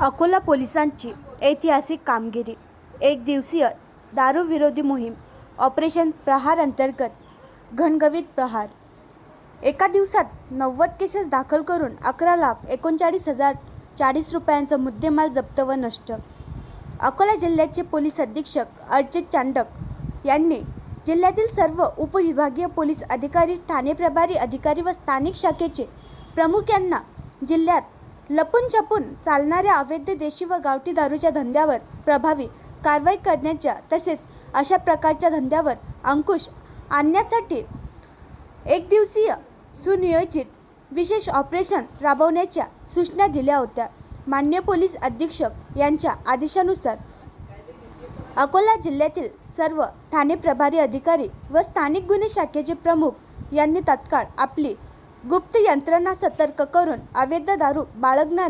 अकोला पोलिसांची ऐतिहासिक कामगिरी. एक दिवसीय दारूविरोधी मोहीम ऑपरेशन प्रहार अंतर्गत घनगवीत प्रहार. एका दिवसात नव्वद केसेस दाखल करून अकरा लाख एकोणचाळीस हजार चाळीस रुपयांचा मुद्देमाल जप्त व नष्ट. अकोला जिल्ह्याचे पोलीस अधीक्षक अर्चित चांडक यांनी जिल्ह्यातील सर्व उपविभागीय पोलीस अधिकारी ठाणे प्रभारी अधिकारी व स्थानिक शाखेचे प्रमुख यांना जिल्ह्यात लपून छपून चालणाऱ्या अवैध देशी व गावठी दारूच्या धंद्यावर प्रभावी कारवाई करण्याच्या तसेच अशा प्रकारच्या धंद्यावर अंकुश आणण्यासाठी एक दिवसीय सुनियोजित विशेष ऑपरेशन राबवण्याच्या सूचना दिल्या होत्या. मान्य पोलीस अधीक्षक यांच्या आदेशानुसार अकोला जिल्ह्यातील सर्व ठाणे प्रभारी अधिकारी व स्थानिक गुन्हे शाखेचे प्रमुख यांनी तत्काळ आपली गुप्त यंत्रणा सतर्क करून अवैध दारू बाळगणाऱ्या